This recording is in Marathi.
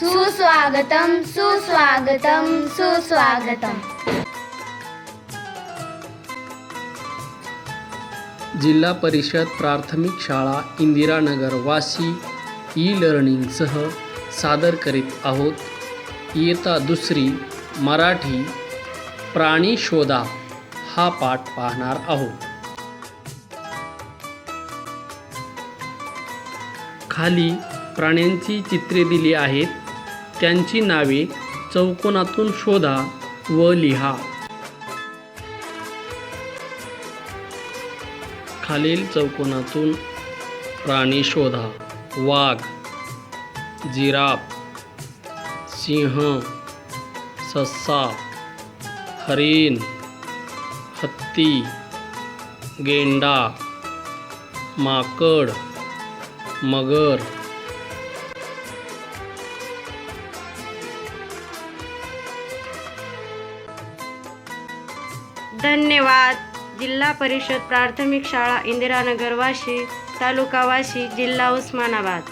सुस्वागतम सुस्वागतम सुस्वागतम। जिल्हा परिषद प्राथमिक शाळा इंदिरानगर वाशी ई लर्निंगसह सादर करीत आहोत. इयता दुसरी मराठी प्राणी शोधा हा पाठ पाहणार आहोत. खाली प्राण्यांची चित्रे दिली आहेत. त्यांची नावे चौकोनातून शोधा व लिहा. खालील चौकोनातून प्राणी शोधा. वाघ जिराफ सिंह ससा हरिण हत्ती गेंडा माकड मगर धन्यवाद. जिल्हा परिषद प्राथमिक शाळा इंदिरानगर वाशी तालुका वाशी जिल्हा उस्मानाबाद.